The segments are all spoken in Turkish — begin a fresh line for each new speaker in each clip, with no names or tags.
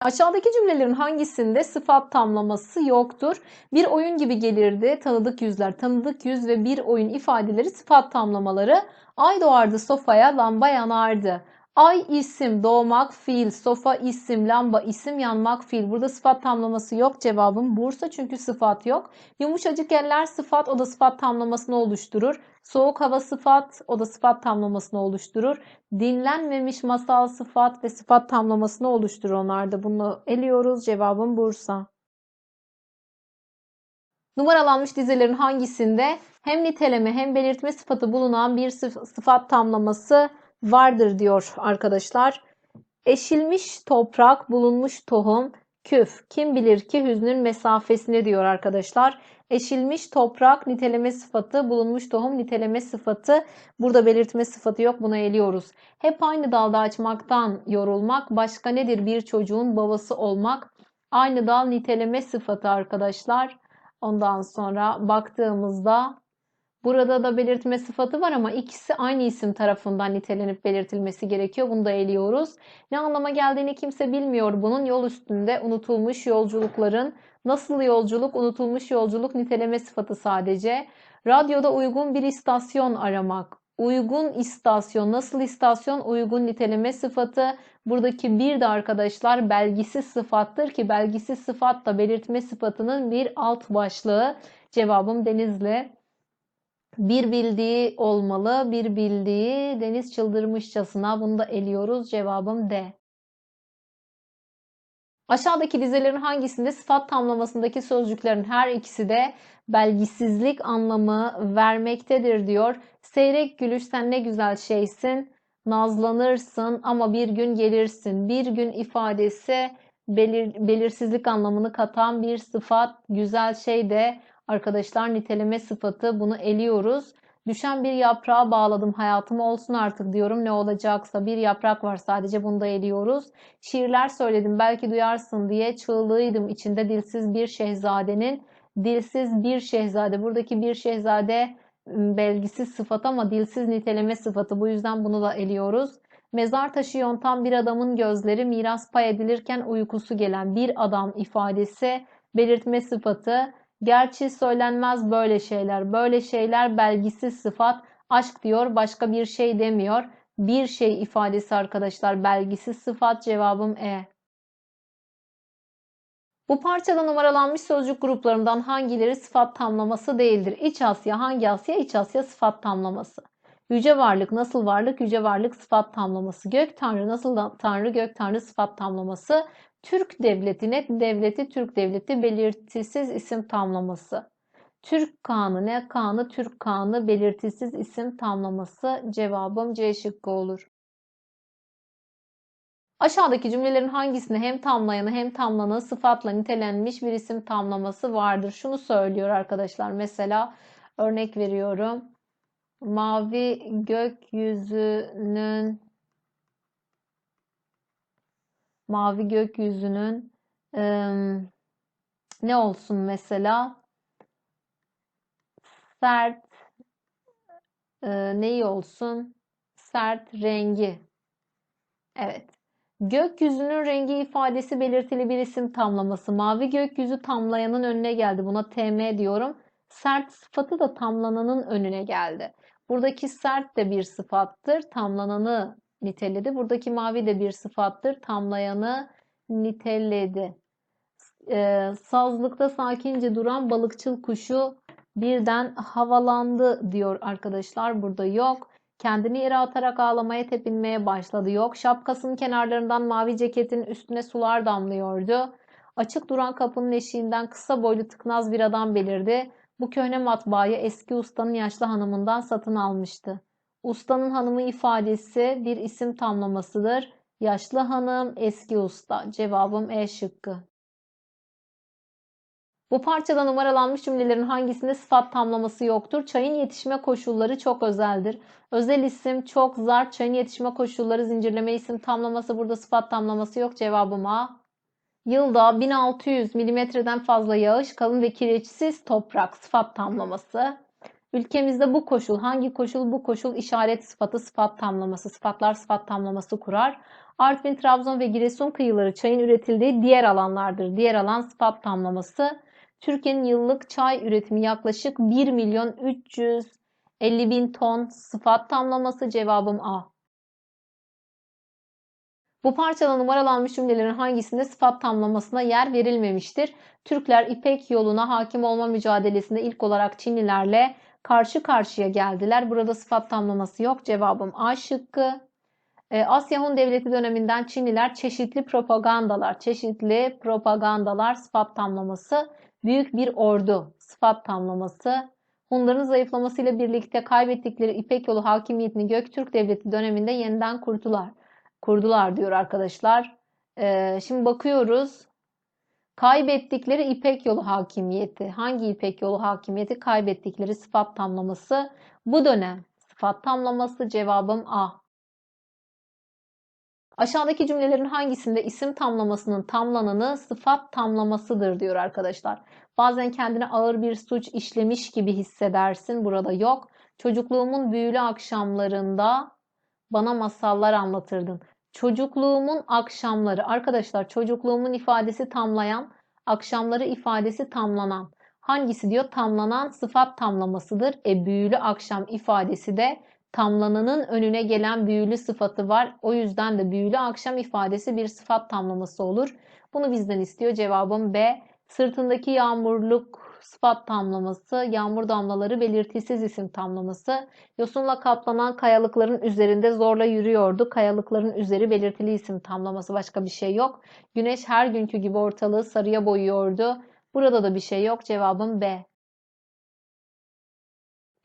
Aşağıdaki cümlelerin hangisinde sıfat tamlaması yoktur? Bir oyun gibi gelirdi. Tanıdık yüzler, tanıdık yüz ve bir oyun ifadeleri sıfat tamlamaları. Ay doğardı sofaya, lamba yanardı. Ay isim, doğmak fiil, sofa isim, lamba isim, yanmak fiil. Burada sıfat tamlaması yok. Cevabım Bursa çünkü sıfat yok. Yumuşacık eller sıfat, o da sıfat tamlamasını oluşturur. Soğuk hava sıfat, o da sıfat tamlamasını oluşturur. Dinlenmemiş masal sıfat ve sıfat tamlamasını oluşturur onlar da. Bunu eliyoruz. Cevabım Bursa. Numaralanmış dizelerin hangisinde hem niteleme hem belirtme sıfatı bulunan bir sıfat tamlaması vardır diyor arkadaşlar. Eşilmiş toprak, bulunmuş tohum, küf. Kim bilir ki hüznün mesafesini diyor arkadaşlar. Eşilmiş toprak niteleme sıfatı, bulunmuş tohum niteleme sıfatı. Burada belirtme sıfatı yok. Buna eliyoruz. Hep aynı dalda açmaktan yorulmak. Başka nedir bir çocuğun babası olmak? Aynı dal niteleme sıfatı arkadaşlar. Ondan sonra baktığımızda Burada da belirtme sıfatı var ama ikisi aynı isim tarafından nitelenip belirtilmesi gerekiyor. Bunu da eliyoruz. Ne anlama geldiğini kimse bilmiyor bunun. Yol üstünde unutulmuş yolculukların nasıl yolculuk, unutulmuş yolculuk niteleme sıfatı sadece. Radyoda uygun bir istasyon aramak. Uygun istasyon, nasıl istasyon? Uygun niteleme sıfatı. Buradaki bir de arkadaşlar belgisiz sıfattır ki belgisiz sıfat da belirtme sıfatının bir alt başlığı. Cevabım Denizli. Bir bildiği olmalı. Bir bildiği deniz çıldırmışçasına. Bunu da eliyoruz. Cevabım D. Aşağıdaki dizelerin hangisinde sıfat tamlamasındaki sözcüklerin her ikisi de belgisizlik anlamı vermektedir diyor. Seyrek gülüş sen ne güzel şeysin. Nazlanırsın ama bir gün gelirsin. Bir gün ifadesi belir, belirsizlik anlamını katan bir sıfat. Güzel şey de Arkadaşlar niteleme sıfatı bunu eliyoruz. Düşen bir yaprağa bağladım hayatım olsun artık diyorum ne olacaksa bir yaprak var sadece bunu da eliyoruz. Şiirler söyledim belki duyarsın diye çığlığıydım içinde dilsiz bir şehzadenin. Dilsiz bir şehzade buradaki bir şehzade ıı, belgisiz sıfat ama dilsiz niteleme sıfatı bu yüzden bunu da eliyoruz. Mezar taşı yontan bir adamın gözleri miras pay edilirken uykusu gelen bir adam ifadesi belirtme sıfatı Gerçi söylenmez böyle şeyler. Böyle şeyler belgisiz sıfat. Aşk diyor başka bir şey demiyor. Bir şey ifadesi arkadaşlar belgisiz sıfat cevabım E. Bu parçada numaralanmış sözcük gruplarından hangileri sıfat tamlaması değildir? İç Asya hangi Asya? İç Asya sıfat tamlaması. Yüce varlık nasıl varlık? Yüce varlık sıfat tamlaması. Gök tanrı nasıl tanrı? Gök tanrı sıfat tamlaması. Türk devleti, net devleti, Türk devleti belirtisiz isim tamlaması. Türk Kanı ne? Kanı Türk Kanı belirtisiz isim tamlaması. Cevabım C şıkkı olur. Aşağıdaki cümlelerin hangisinde hem tamlayanı hem tamlanan sıfatla nitelenmiş bir isim tamlaması vardır? Şunu söylüyor arkadaşlar. Mesela örnek veriyorum. Mavi gökyüzünün mavi gökyüzünün e, ne olsun mesela? Sert e, neyi olsun? Sert rengi. Evet. Gökyüzünün rengi ifadesi belirtili bir isim tamlaması. Mavi gökyüzü tamlayanın önüne geldi. Buna tm diyorum. Sert sıfatı da tamlananın önüne geldi. Buradaki sert de bir sıfattır. Tamlananı niteledi. Buradaki mavi de bir sıfattır. Tamlayanı niteledi. Ee, sazlıkta sakince duran balıkçıl kuşu birden havalandı diyor arkadaşlar. Burada yok. Kendini yere atarak ağlamaya tepinmeye başladı. Yok. Şapkasının kenarlarından mavi ceketin üstüne sular damlıyordu. Açık duran kapının eşiğinden kısa boylu tıknaz bir adam belirdi. Bu köhne matbaayı eski ustanın yaşlı hanımından satın almıştı. Ustanın hanımı ifadesi bir isim tamlamasıdır. Yaşlı hanım, eski usta. Cevabım E şıkkı. Bu parçada numaralanmış cümlelerin hangisinde sıfat tamlaması yoktur? Çayın yetişme koşulları çok özeldir. Özel isim çok zar. Çayın yetişme koşulları zincirleme isim tamlaması. Burada sıfat tamlaması yok. Cevabım A. Yılda 1600 milimetreden fazla yağış, kalın ve kireçsiz toprak sıfat tamlaması. Ülkemizde bu koşul, hangi koşul? Bu koşul işaret sıfatı, sıfat tamlaması, sıfatlar sıfat tamlaması kurar. Artvin, Trabzon ve Giresun kıyıları çayın üretildiği diğer alanlardır. Diğer alan sıfat tamlaması. Türkiye'nin yıllık çay üretimi yaklaşık 1 milyon 350 bin ton sıfat tamlaması cevabım A. Bu parçada numaralanmış cümlelerin hangisinde sıfat tamlamasına yer verilmemiştir? Türkler İpek yoluna hakim olma mücadelesinde ilk olarak Çinlilerle karşı karşıya geldiler. Burada sıfat tamlaması yok. Cevabım A şıkkı. Ee, Asya Hun Devleti döneminden Çinliler çeşitli propagandalar, çeşitli propagandalar sıfat tamlaması, büyük bir ordu sıfat tamlaması, Hunların zayıflamasıyla birlikte kaybettikleri İpek yolu hakimiyetini Göktürk Devleti döneminde yeniden kurdular. Kurdular diyor arkadaşlar. Ee, şimdi bakıyoruz. Kaybettikleri İpek yolu hakimiyeti. Hangi İpek yolu hakimiyeti? Kaybettikleri sıfat tamlaması. Bu dönem sıfat tamlaması cevabım A. Aşağıdaki cümlelerin hangisinde isim tamlamasının tamlananı sıfat tamlamasıdır diyor arkadaşlar. Bazen kendine ağır bir suç işlemiş gibi hissedersin. Burada yok. Çocukluğumun büyülü akşamlarında bana masallar anlatırdın. Çocukluğumun akşamları. Arkadaşlar çocukluğumun ifadesi tamlayan, akşamları ifadesi tamlanan. Hangisi diyor? Tamlanan sıfat tamlamasıdır. E büyülü akşam ifadesi de tamlananın önüne gelen büyülü sıfatı var. O yüzden de büyülü akşam ifadesi bir sıfat tamlaması olur. Bunu bizden istiyor. Cevabım B. Sırtındaki yağmurluk sıfat tamlaması, yağmur damlaları belirtisiz isim tamlaması. Yosunla kaplanan kayalıkların üzerinde zorla yürüyordu. Kayalıkların üzeri belirtili isim tamlaması başka bir şey yok. Güneş her günkü gibi ortalığı sarıya boyuyordu. Burada da bir şey yok. Cevabım B.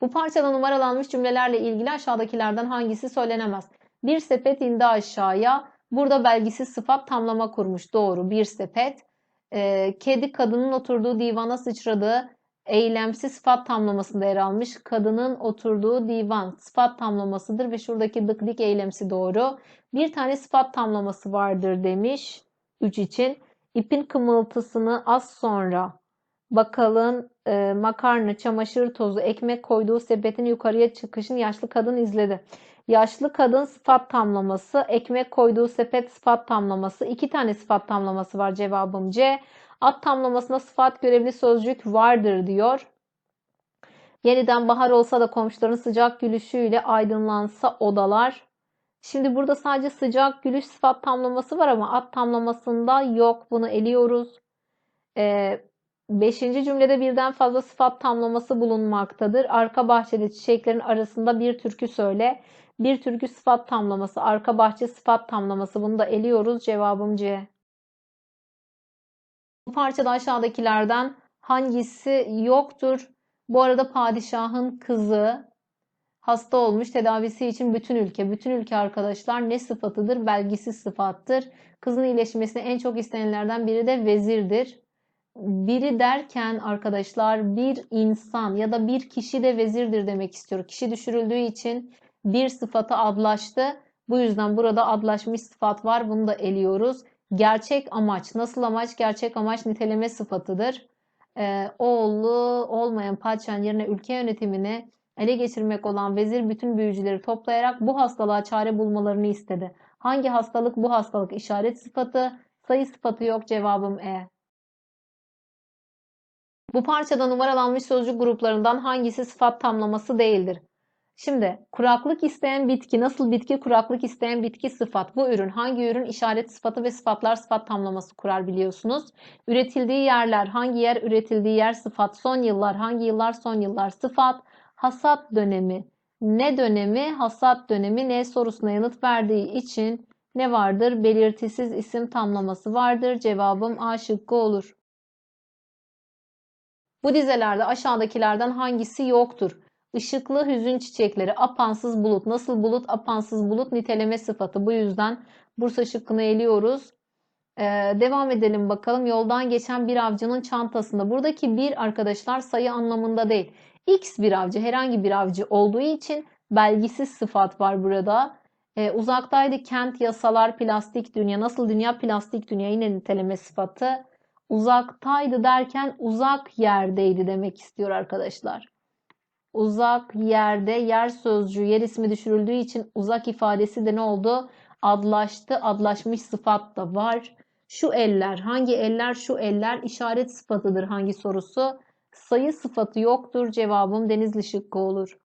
Bu parçada numaralanmış cümlelerle ilgili aşağıdakilerden hangisi söylenemez? Bir sepet indi aşağıya. Burada belgisiz sıfat tamlama kurmuş. Doğru. Bir sepet. Ee, kedi kadının oturduğu divana sıçradı. Eylemsiz sıfat tamlamasında yer almış. Kadının oturduğu divan sıfat tamlamasıdır ve şuradaki dık dik eylemsi doğru. Bir tane sıfat tamlaması vardır demiş. 3 için. İpin kımıltısını az sonra bakalım e, makarna, çamaşır tozu, ekmek koyduğu sepetin yukarıya çıkışını yaşlı kadın izledi. Yaşlı kadın sıfat tamlaması, ekmek koyduğu sepet sıfat tamlaması. iki tane sıfat tamlaması var cevabım C. At tamlamasında sıfat görevli sözcük vardır diyor. Yeniden bahar olsa da komşuların sıcak gülüşüyle aydınlansa odalar. Şimdi burada sadece sıcak gülüş sıfat tamlaması var ama at tamlamasında yok. Bunu eliyoruz. Ee, beşinci cümlede birden fazla sıfat tamlaması bulunmaktadır. Arka bahçede çiçeklerin arasında bir türkü söyle. Bir türkü sıfat tamlaması, arka bahçe sıfat tamlaması. Bunu da eliyoruz. Cevabım C. Bu parçada aşağıdakilerden hangisi yoktur? Bu arada padişahın kızı hasta olmuş tedavisi için bütün ülke. Bütün ülke arkadaşlar ne sıfatıdır? Belgisiz sıfattır. Kızın iyileşmesine en çok istenenlerden biri de vezirdir. Biri derken arkadaşlar bir insan ya da bir kişi de vezirdir demek istiyor. Kişi düşürüldüğü için bir sıfata adlaştı. Bu yüzden burada adlaşmış sıfat var. Bunu da eliyoruz. Gerçek amaç. Nasıl amaç? Gerçek amaç niteleme sıfatıdır. Ee, oğlu olmayan padişahın yerine ülke yönetimini ele geçirmek olan vezir bütün büyücüleri toplayarak bu hastalığa çare bulmalarını istedi. Hangi hastalık bu hastalık? İşaret sıfatı, sayı sıfatı yok. Cevabım E. Bu parçada numaralanmış sözcük gruplarından hangisi sıfat tamlaması değildir? Şimdi kuraklık isteyen bitki nasıl bitki kuraklık isteyen bitki sıfat. Bu ürün hangi ürün işaret sıfatı ve sıfatlar sıfat tamlaması kurar biliyorsunuz. Üretildiği yerler hangi yer üretildiği yer sıfat. Son yıllar hangi yıllar son yıllar sıfat. Hasat dönemi ne dönemi hasat dönemi ne sorusuna yanıt verdiği için ne vardır? Belirtisiz isim tamlaması vardır. Cevabım A şıkkı olur. Bu dizelerde aşağıdakilerden hangisi yoktur? Işıklı hüzün çiçekleri, apansız bulut. Nasıl bulut? Apansız bulut niteleme sıfatı. Bu yüzden Bursa şıkkını eliyoruz. Ee, devam edelim bakalım. Yoldan geçen bir avcının çantasında. Buradaki bir arkadaşlar sayı anlamında değil. X bir avcı, herhangi bir avcı olduğu için belgisiz sıfat var burada. Ee, uzaktaydı kent, yasalar, plastik dünya. Nasıl dünya? Plastik dünya yine niteleme sıfatı. Uzaktaydı derken uzak yerdeydi demek istiyor arkadaşlar. Uzak yerde yer sözcüğü yer ismi düşürüldüğü için uzak ifadesi de ne oldu? Adlaştı. Adlaşmış sıfat da var. Şu eller. Hangi eller? Şu eller işaret sıfatıdır hangi sorusu? Sayı sıfatı yoktur. Cevabım Denizli şıkkı olur.